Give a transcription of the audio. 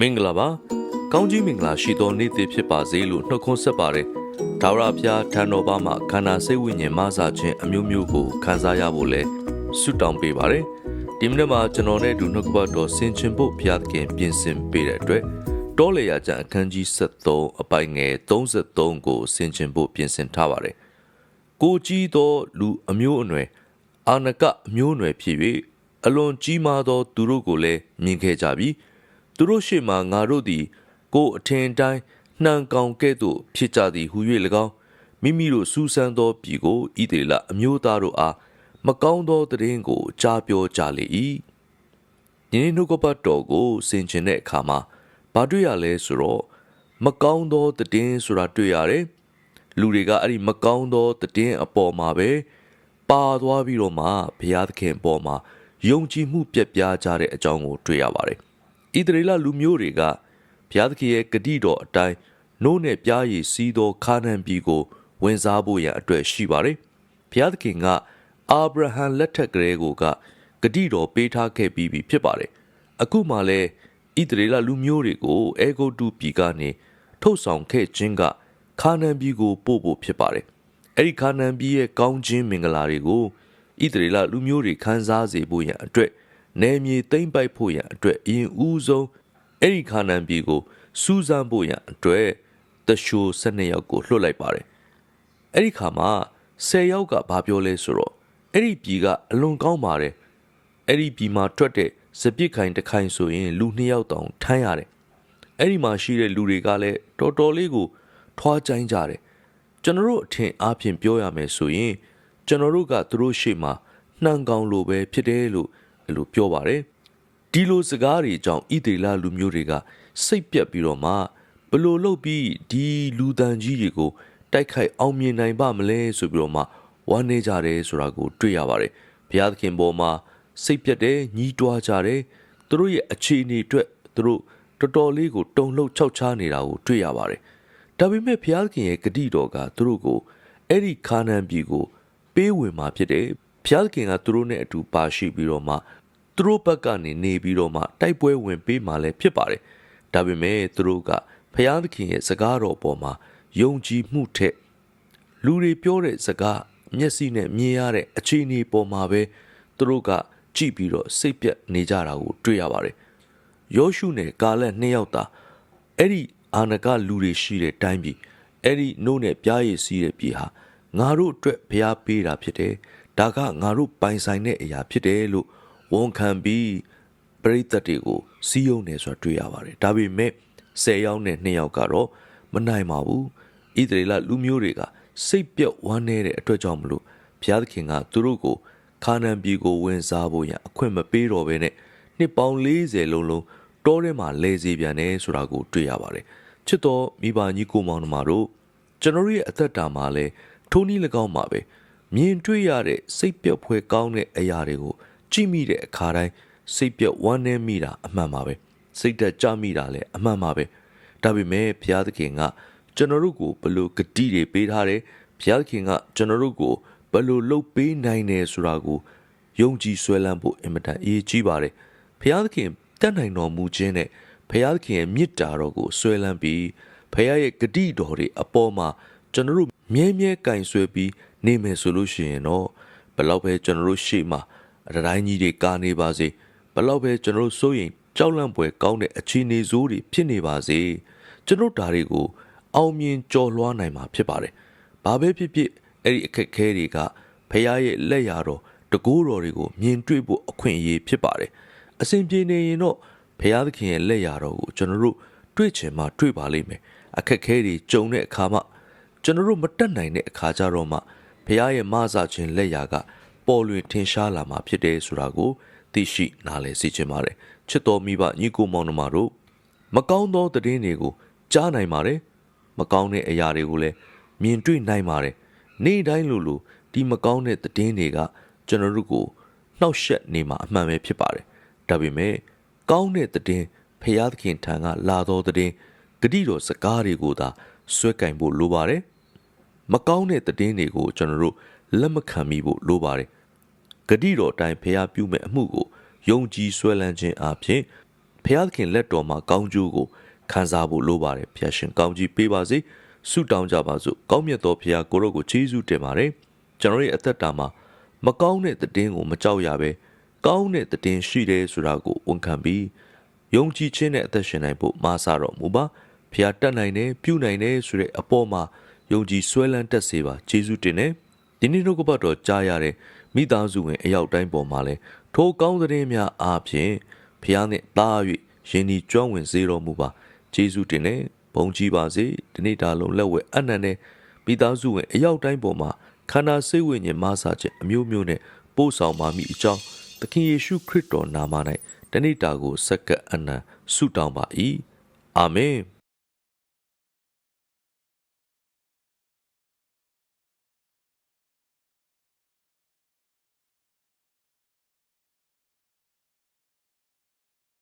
မင်္ဂလာပါကောင်းကြီးမင်္ဂလာရှိသောနေ့တစ်ဖြစ်ပါစေလို့နှုတ်ခွန်းဆက်ပါတယ်ဒါဝရဖျားထံတော်ဘာမှာခန္ဓာစိတ်ဝိညာဉ်မဆာခြင်းအမျိုးမျိုးကိုခံစားရဖို့လဲဆုတောင်းပေးပါတယ်ဒီမိနစ်မှာကျွန်တော်နဲ့အတူနှုတ်ကပတ်တော်ဆင်ခြင်ဖို့ဘုရားသခင်ပြင်ဆင်ပေးတဲ့အတွက်တောလေယာကျန်အခန်းကြီး73အပိုင်ငယ်33ကိုဆင်ခြင်ဖို့ပြင်ဆင်ထားပါတယ်ကိုကြီးသောလူအမျိုးအနွယ်အာနကအမျိုးအနွယ်ဖြစ်၍အလွန်ကြီးမားသောသူတို့ကိုလည်းမြင်ခဲ့ကြပြီ သူတို့ရှေ့မှာငါတို့သည် ကိုယ်အထင်တိုင်းနှံကောင်ကဲ့သို့ဖြစ်ကြသည်ဟု၍၎င်းမိမိတို့စူးစမ်းသောပြည်ကိုဣသေလအမျိုးသားတို့အားမကောင်းသောသတင်းကိုကြားပြောကြလေ၏ယင်းနှုတ်ကပတ်တော်ကိုဆင်ခြင်တဲ့အခါမှာဘာတွေ့ရလဲဆိုတော့မကောင်းသောသတင်းဆိုတာတွေ့ရတယ်လူတွေကအဲ့ဒီမကောင်းသောသတင်းအပေါ်မှာပဲပါသွားပြီးတော့မှဘုရားသခင်အပေါ်မှာယုံကြည်မှုပြက်ပြားကြတဲ့အကြောင်းကိုတွေ့ရပါတယ် ဣသရေလလူမျိုးတွေကဘုရားသခင်ရဲ့ဂတိတော်အတိုင်းနိုးနဲ့ပြားရည်စီးသောခါနန်ပြည်ကို ဝင်စားဖို့ရန်အတွက်ရှိပါတယ်ဘုရားသခင်ကအာဗြဟံလက်ထက်ကလေးကိုကဂတိတော်ပေးထားခဲ့ပြီးပြီဖြစ်ပါတယ်အခုမှလည်းဣသရေလလူမျိုးတွေကိုအေဂုတ်တုပြည်ကနေထုတ်ဆောင်ခဲ့ခြင်းကခါနန်ပြည်ကိုပို့ဖို့ဖြစ်ပါတယ်အဲ့ဒီခါနန်ပြည်ရဲ့ကောင်းခြင်းမင်္ဂလာတွေကိုဣသရေလလူမျိုးတွေခန်းစားစေဖို့ရန်အတွက် နယ်မြေသိမ့်ပိုက်ဖို့ရန်အတွက်အရင်ဦးဆုံးအဲ့ဒီခါနန်ပြည်ကိုစူးစမ်းဖို့ရန်အတွက်တရှိုး12ယောက်ကိုလွှတ်လိုက်ပါတယ်အဲ့ဒီခါမှာ10ယောက်ကဘာပြောလဲဆိုတော့အဲ့ဒီပြည်ကအလွန်ကောင်းပါတယ်အဲ့ဒီပြည်မှာထွက်တဲ့စပစ်ခိုင်တစ်ခိုင်ဆိုရင်လူ2ယောက်တောင်ထမ်းရတယ်အဲ့ဒီမှာရှိတဲ့လူတွေကလည်းတော်တော်လေးကိုထွားကြိုင်းကြတယ်ကျွန်တော်တို့အထင်အားဖြင့်ပြောရမယ်ဆိုရင်ကျွန်တော်တို့ကသူတို့ရှေ့မှာနှံကောင်လိုပဲဖြစ်တယ်လို့အဲ့ လိုပြောပါတယ်ဒီလိုစကားတွေကြောင့်ဣသေလလူမျိုးတွေကစိတ်ပြက်ပြီးတော့မှဘလို့လုပ်ပြီးဒီလူတန်ကြီးတွေကိုတိုက်ခိုက်အောင်မြင်နိုင်ပါမလဲဆိုပြီးတော့မှဝမ်းနေကြတယ်ဆိုတာကိုတွေ့ရပါတယ်ဘုရားသခင်ပေါ်မှာစိတ်ပြက်တယ်ညီးတွားကြတယ်သူတို့ရဲ့အခြေအနေအတွက်သူတို့တော်တော်လေးကိုတုံလှုပ်ခြောက်ခြားနေတာကိုတွေ့ရပါတယ်ဒါပေမဲ့ဘုရားသခင်ရဲ့ဂတိတော်ကသူတို့ကိုအဲ့ဒီခါနန်ပြည်ကို ပေးဝင်มาဖြစ်တယ် ဘုရားသခင်ကသူတို့နဲ့အတူပါရှိပြီးတော့မှသူတို့ဘက်ကနေနေပြီးတော့မှတိုက်ပွဲဝင်ပေးมาလည်းဖြစ်ပါတယ်ဒါပေမဲ့သူတို့ကဘုရားသခင်ရဲ့စကားတော်ပေါ်မှာယုံကြည်မှုထက်လူတွေပြောတဲ့စကားမျက်စိနဲ့မြင်ရတဲ့အခြေအနေပေါ်မှာပဲသူတို့ကကြည့်ပြီးတော့စိတ်ပြက်နေကြတာကိုတွေ့ရပါတယ်ယောရှုနဲ့ကာလက်နှစ်ယောက်သာအဲ့ဒီအာနကလူတွေရှိတဲ့တိုင်းပြည်အဲ့ဒီနှုတ်နဲ့ပြားရည်စီးတဲ့ပြည်ဟာငါတို့အတွက်ဘုရားပေးတာဖြစ်တယ် ဒါကငါတို့ပိုင်ဆိုင်တဲ့အရာဖြစ်တယ်လို့ဝန်ခံပြီးပရိသတ်တွေကိုစီးယုံနေဆိုတာတွေ့ရပါတယ်ဒါပေမဲ့10ယောက်နဲ့2ယောက်ကတော့မနိုင်ပါဘူးဣသရေလလူမျိုးတွေကစိတ်ပြုတ်ဝမ်းနေတဲ့အတွက်ကြောင့်မလို့ဘုရားသခင်ကသူတို့ကိုခါနန်ပြည်ကိုဝင်စားဖို့ရန်အခွင့်မပေးတော့ဘဲနဲ့နှစ်ပေါင်း40လုံးလုံးတောထဲမှာလဲစီပြန်နေဆိုတာကိုတွေ့ရပါတယ်ချစ်တော်မိဘကြီးကိုမောင်နှမတို့ကျွန်တော်ရဲ့အသက်တာမှာလဲထိုးနည်း၎င်းမှာပဲ မြင်တွေ့ရတဲ့စိတ်ပြုတ်ဖွယ်ကောင်းတဲ့အရာတွေကိုကြည့်မိတဲ့အခါတိုင်းစိတ်ပြုတ်ဝမ်းနည်းမိတာအမှန်ပါပဲစိတ်သက်ကြမိတာလည်းအမှန်ပါပဲဒါပေမဲ့ဘုရားသခင်ကကျွန်တော်တို့ကိုဘလို့ဂတိတွေပေးထားတယ်ဘုရားသခင်ကကျွန်တော်တို့ကိုဘလို့လှုပ်ပေးနိုင်တယ်ဆိုတာကိုယုံကြည်ဆွဲလန်းဖို့အင်မတန်အရေးကြီးပါတယ်ဘုရားသခင်တတ်နိုင်တော်မူခြင်းနဲ့ဘုရားသခင်ရဲ့မေတ္တာတော်ကိုဆွဲလန်းပြီးဘုရားရဲ့ဂတိတော်တွေအပေါ်မှာကျွန်တော်တို့မြဲမြဲကင်ဆွဲပြီး နေမယ်ဆိုလို့ရှိရင်တော့ဘလောက်ပဲကျွန်တော်တို့ရှေ့မှာအတိုင်းကြီးတွေကာနေပါစေဘလောက်ပဲကျွန်တော်တို့စိုးရင်ကြောက်လန့်ပွေကောင်းတဲ့အခြေအနေဆိုးတွေဖြစ်နေပါစေကျွန်တော်ဒါတွေကိုအောင်မြင်ကျော်လွှားနိုင်မှာဖြစ်ပါတယ်။ဘာပဲဖြစ်ဖြစ်အဲ့ဒီအခက်ခဲတွေကဖခင်ရဲ့လက်ရာတော်တကူတော်တွေကိုမြင်တွေ့ဖို့အခွင့်အရေးဖြစ်ပါတယ်။အစဉ်ပြေနေရင်တော့ဖခင်သခင်ရဲ့လက်ရာတော်ကိုကျွန်တော်တို့တွေ့ချင်မှတွေ့ပါလိမ့်မယ်။အခက်ခဲတွေကြုံတဲ့အခါမှာကျွန်တော်တို့မတက်နိုင်တဲ့အခါကြတော့မှ ဖခင်ရဲ့မဆခြင်းလက်ရာကပေါ်လွင်ထင်ရှားလာမှာဖြစ်တယ်ဆိုတာကိုသိရှိနားလည်စေချင်ပါတယ်။ချစ်တော်မိဘညီကိုမောင်နှမတို့မကောင်းသောသတင်းတွေကိုကြားနိုင်ပါတယ်မကောင်းတဲ့အရာတွေကိုလည်းမြင်တွေ့နိုင်ပါတယ်နေ့တိုင်းလိုလိုဒီမကောင်းတဲ့သတင်းတွေကကျွန်တော်တို့ကိုနှောက်ယှက်နေမှာအမှန်ပဲဖြစ်ပါတယ်ဒါပေမဲ့ကောင်းတဲ့သတင်းဖရာသခင်ထံကလာတော်သတင်းဂတိတော်စကားတွေကိုသာဆွဲကင်ဖို့လိုပါတယ် မကောင်းတဲ့သတင်းတွေကိုကျွန်တော်တို့လက်မခံမိဖို့လိုပါတယ်ဂတိတော်အတိုင်းဖရာပြုမဲ့အမှုကိုယုံကြည်ဆွဲလန်းခြင်းအပြင်ဖဖျားသခင်လက်တော်မှာကောင်းကျိုးကိုခံစားဖို့လိုပါတယ်ဖျားရှင်ကောင်းကြီးပေးပါစေဆုတောင်းကြပါစို့ကောင်းမြတ်သောဖျားကိုရောကိုကျေးဇူးတင်ပါတယ်ကျွန်တော်ရဲ့အသက်တာမှာမကောင်းတဲ့သတင်းကိုမကြောက်ရပဲကောင်းတဲ့သတင်းရှိတယ်ဆိုတာကိုဝန်ခံပြီးယုံကြည်ခြင်းနဲ့အသက်ရှင်နိုင်ဖို့မာစာတော်မူပါဖျားတက်နိုင်တယ်ပြုနိုင်တယ်ဆိုတဲ့အပေါ်မှာ ယုံကြည်ဆွဲလန်းတက်စေပါကျေးဇူးတင်တယ်ဒီနေ့တော့ကပတ်တော်ကြားရတဲ့မိသားစုဝင်အရောက်တိုင်းပေါ်မှာလဲထိုကောင်းသတင်းများအားဖြင့်ဖျားနဲ့တား၍ယင်းဒီကျွမ်းဝင်စေတော်မူပါကျေးဇူးတင်တယ်ဘုံကြီးပါစေဒီနေ့ဒါလုံးလက်ဝဲအနန္နဲ့မိသားစုဝင်အရောက်တိုင်းပေါ်မှာခန္ဓာစိတ်ဝိညာဉ်မဆာခြင်းအမျိုးမျိုးနဲ့ပို့ဆောင်ပါမိအကြောင်းသခင်ယေရှုခရစ်တော်နာမ၌တနေ့တာကိုစက္ကပ်အနံဆုတောင်းပါ၏အာမင်